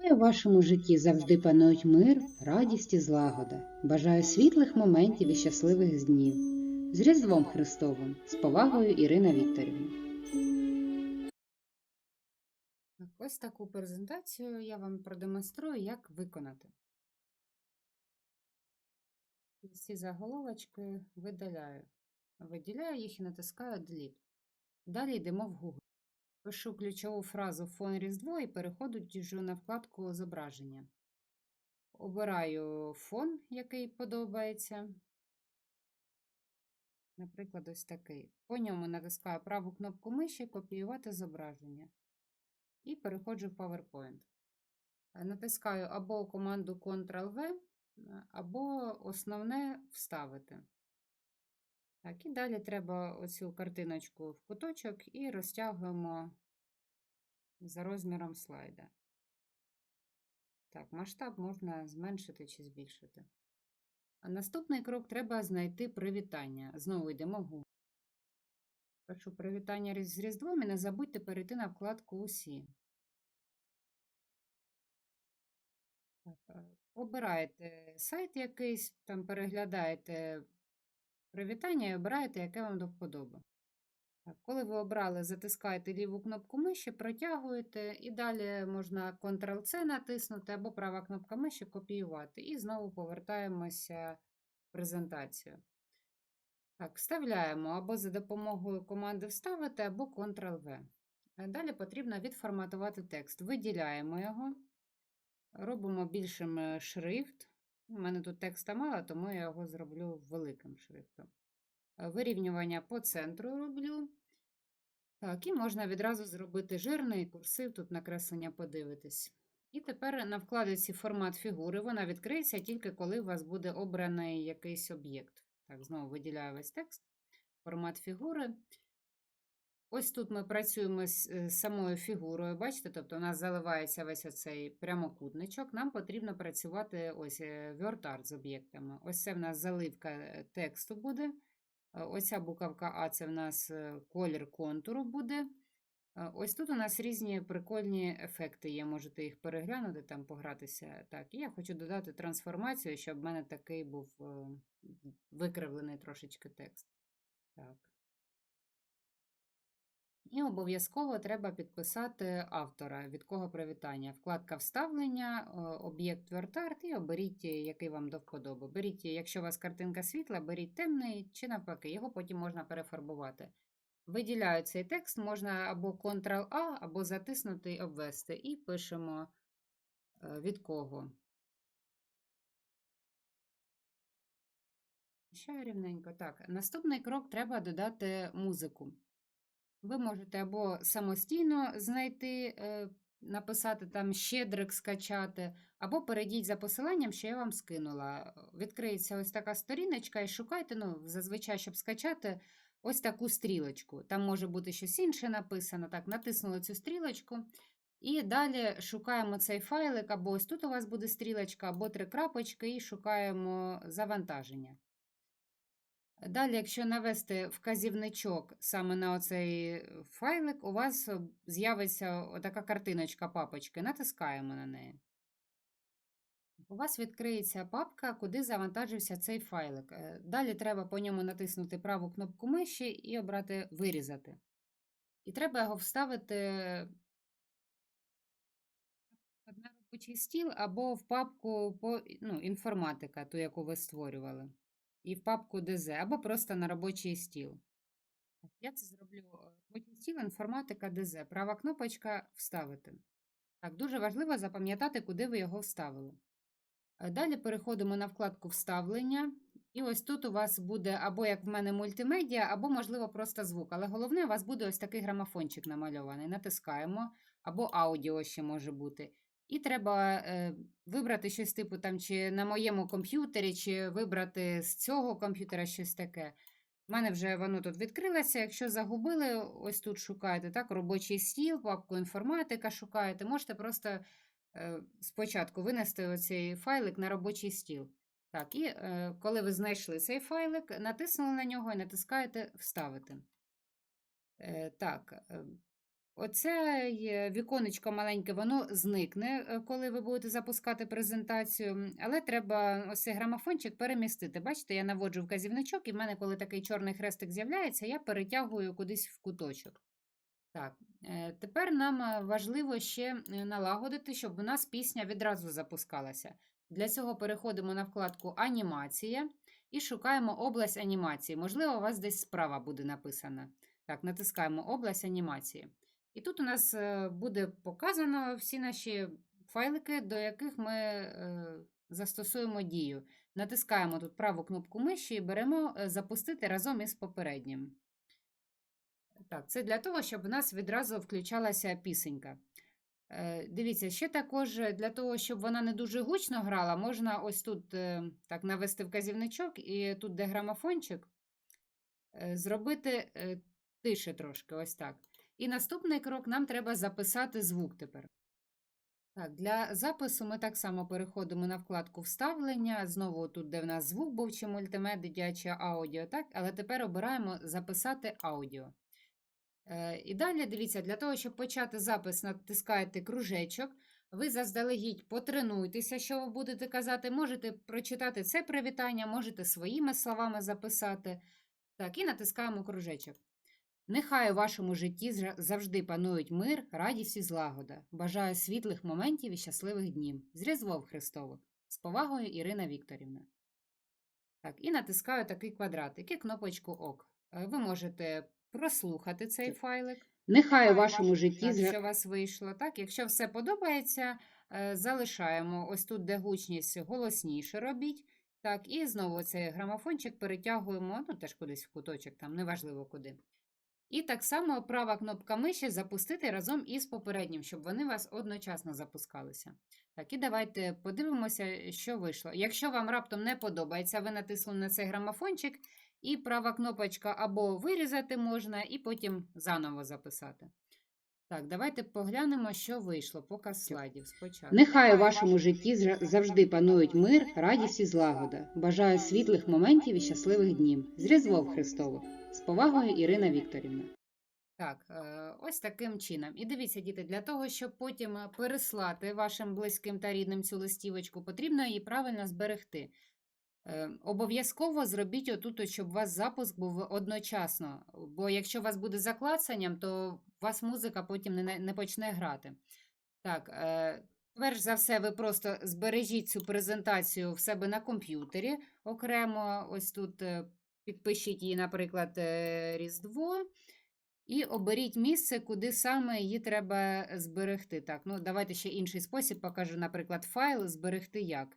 Хай у вашому житті завжди панують мир, радість і злагода. Бажаю світлих моментів і щасливих днів. З Різдвом Христовим, з повагою Ірина Вікторівна. Ось таку презентацію я вам продемонструю, як виконати. Ці заголовочки видаляю. Виділяю їх і натискаю Delete. Далі йдемо в Google. Пишу ключову фразу фон Різдво і переходжу на вкладку зображення. Обираю фон, який подобається. Наприклад, ось такий. По ньому натискаю праву кнопку миші Копіювати зображення. І переходжу в PowerPoint. Натискаю або команду Ctrl-V, або основне вставити. Так, і далі треба оцю картиночку в куточок і розтягуємо за розміром слайда. Так, масштаб можна зменшити чи збільшити. А наступний крок треба знайти привітання. Знову йдемо в Google. Привітання з Різдвом і не забудьте перейти на вкладку Усі. Е, Обираєте сайт якийсь, там переглядаєте привітання і обираєте, яке вам до вподоби. Коли ви обрали, затискаєте ліву кнопку миші, протягуєте, і далі можна Ctrl-C натиснути або права кнопка миші копіювати. І знову повертаємося в презентацію. Так, вставляємо або за допомогою команди вставити, або Ctrl-V. Е, Далі потрібно відформатувати текст. Виділяємо його, робимо більшим е, шрифт. У мене тут текста мало, тому я його зроблю великим шрифтом. Е, Вирівнювання по центру роблю. Так, і можна відразу зробити жирний курсив, тут накреслення подивитись. І тепер на вкладиці формат фігури вона відкриється тільки коли у вас буде обраний якийсь об'єкт. Так, знову виділяю весь текст, формат фігури. Ось тут ми працюємо з е, самою фігурою, бачите, тобто у нас заливається весь оцей прямокутничок. Нам потрібно працювати ось е, WordArt з об'єктами. Ось це в нас заливка е, тексту буде. Оця буковка А це в нас колір контуру буде. Ось тут у нас різні прикольні ефекти є, можете їх переглянути, там погратися. Так, і я хочу додати трансформацію, щоб в мене такий був викривлений трошечки текст. Так. І обов'язково треба підписати автора, від кого привітання. Вкладка вставлення, об'єкт WordArt і оберіть, е, який вам до вподоби. Беріть, е, якщо у вас картинка світла, беріть темний чи навпаки, його потім можна перефарбувати. Виділяю цей текст, можна або Ctrl-A, або затиснути і обвести. І пишемо е, від кого. Ще рівненько. Так, наступний крок треба додати музику. Ви можете або самостійно знайти, е, написати там щедрик скачати, або перейдіть за посиланням, що я вам скинула. Відкриється ось така сторіночка і шукайте, ну, зазвичай, щоб скачати, ось таку стрілочку. Там може бути щось інше написано. Так, натиснули цю стрілочку. І далі шукаємо цей файлик, або ось тут у вас буде стрілочка, або три крапочки, і шукаємо завантаження. Далі, якщо навести вказівничок саме на оцей файлик, у вас е, з'явиться така картиночка папочки. Натискаємо на неї. У вас відкриється папка, куди завантажився цей файлик. Е, Далі треба по ньому натиснути праву кнопку миші і обрати Вирізати. І треба його вставити на робочий стіл або в папку по, ну, інформатика, ту, яку ви створювали і в папку ДЗ, або просто на робочий стіл. Я це зроблю е, робочий стіл, інформатика ДЗ. Права кнопочка вставити. Так, дуже важливо запам'ятати, куди ви його вставили. Е, Далі переходимо на вкладку Вставлення. І ось тут у вас буде або як в мене мультимедіа, або, можливо, просто звук. Але головне, у вас буде ось такий грамофончик намальований. Натискаємо, або аудіо ще може бути. І треба е, вибрати щось типу там, чи на моєму комп'ютері, чи вибрати з цього комп'ютера щось таке. У мене вже воно тут відкрилося. Якщо загубили, ось тут шукаєте так, робочий стіл, папку інформатика шукаєте, можете просто е, спочатку винести оцей файлик на робочий стіл. Так, і е, коли ви знайшли цей файлик, натиснули на нього і натискаєте Вставити. Так, е, Оце віконечко маленьке, воно зникне, е, коли ви будете запускати презентацію, але треба ось цей грамофончик перемістити. Бачите, я наводжу вказівничок, і в мене, коли такий чорний хрестик з'являється, я перетягую кудись в куточок. Так, е, тепер нам е, важливо ще налагодити, щоб у нас пісня відразу запускалася. Для цього переходимо на вкладку Анімація і шукаємо область анімації. Можливо, у вас десь справа буде написана. Так, натискаємо область анімації. І тут у нас е, буде показано всі наші файлики, до яких ми е, застосуємо дію. Натискаємо тут праву кнопку миші і беремо е, запустити разом із попереднім. Так, це для того, щоб у нас відразу включалася пісенька. Дивіться, ще також для того, щоб вона не дуже гучно грала, можна ось тут так навести вказівничок, і тут, де грамофончик, зробити тише трошки, ось так. І наступний крок нам треба записати звук тепер. Так, для запису ми так само переходимо на вкладку Вставлення. Знову тут, де в нас звук був, чи мультимедіа, чи аудіо, так? але тепер обираємо Записати аудіо. Е, І далі дивіться, для того, щоб почати запис, натискаєте кружечок. Ви заздалегідь потренуйтеся, що ви будете казати. Можете прочитати це привітання, можете своїми словами записати. Так, і натискаємо кружечок. Нехай у вашому житті завжди панують мир, радість і злагода. Бажаю світлих моментів і щасливих днів. З Різдвом Христових. З повагою Ірина Вікторівна. Так, і натискаю такий квадратик і кнопочку ОК. Е, Ви можете прослухати цей файлик. Нехай у вашому житті що у вас вийшло. Так, якщо все подобається, е, залишаємо ось тут, де гучність голосніше робіть. Так, і знову цей грамофончик перетягуємо, ну теж кудись в куточок, там неважливо куди. І так само права кнопка миші запустити разом із попереднім, щоб вони у вас одночасно запускалися. Так, і давайте подивимося, що вийшло. Якщо вам раптом не подобається, ви натисли на цей грамофончик, і права кнопочка або вирізати можна, і потім заново записати. Так, давайте поглянемо, що вийшло. Показ слайдів спочатку. Нехай у вашому житті завжди панують мир, радість і злагода. Бажаю світлих моментів і щасливих днів. З Різдвом Христових. З повагою Ірина Вікторівна. Так, е, ось таким чином. І дивіться, діти, для того, щоб потім е, переслати вашим близьким та рідним цю листівочку, потрібно її правильно зберегти. Е, Обов'язково зробіть отут, щоб у вас запуск був одночасно. Бо якщо у вас буде заклацанням, то у вас музика потім не, не- не почне грати. Так, перш за все, ви просто збережіть цю презентацію в себе на комп'ютері окремо. Ось тут підпишіть її, наприклад, е, Різдво. І оберіть місце, куди саме її треба зберегти. Так, ну давайте ще інший спосіб покажу, наприклад, файл зберегти як.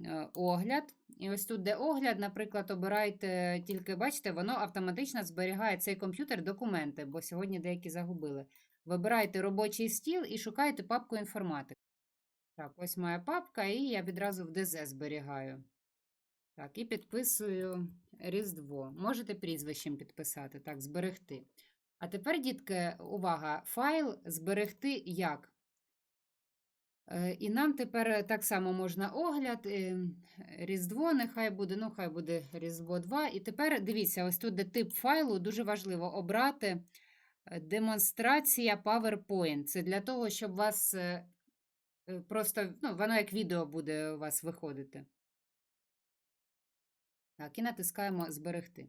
Е, Огляд. І ось тут, де огляд, наприклад, обирайте тільки, бачите, воно автоматично зберігає цей комп'ютер документи, бо сьогодні деякі загубили. Вибирайте робочий стіл і шукайте папку інформатика. Так, ось моя папка, і я відразу в ДЗ зберігаю. Так, і підписую Різдво. Можете прізвищем підписати, так, зберегти. А тепер, дітки, увага, файл зберегти як. Е, І нам тепер так само можна огляд, е, Різдво, нехай буде, ну, хай буде Різдво 2. І тепер дивіться, ось тут, де тип файлу, дуже важливо обрати е, демонстрація PowerPoint. Це для того, щоб вас просто, ну, воно як відео буде у вас виходити. Так, і натискаємо зберегти.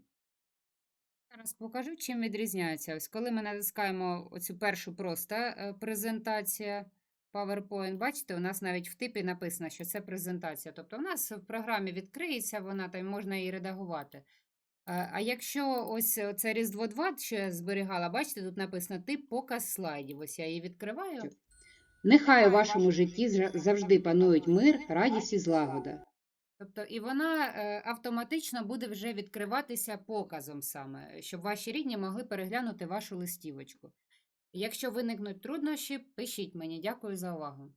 Зараз покажу, чим відрізняється. Ось коли ми натискаємо оцю першу просто е, презентація PowerPoint, бачите, у нас навіть в типі написано, що це презентація. Тобто, у нас в програмі відкриється вона, там можна її редагувати. Е, А якщо ось це Різдво 2, що я зберігала, бачите, тут написано тип показ слайдів. Ось я її відкриваю. Нехай у вашому житті завжди панують мир, радість і злагода. Тобто, і вона е, автоматично буде вже відкриватися показом саме, щоб ваші рідні могли переглянути вашу листівочку. Якщо виникнуть труднощі, пишіть мені. Дякую за увагу.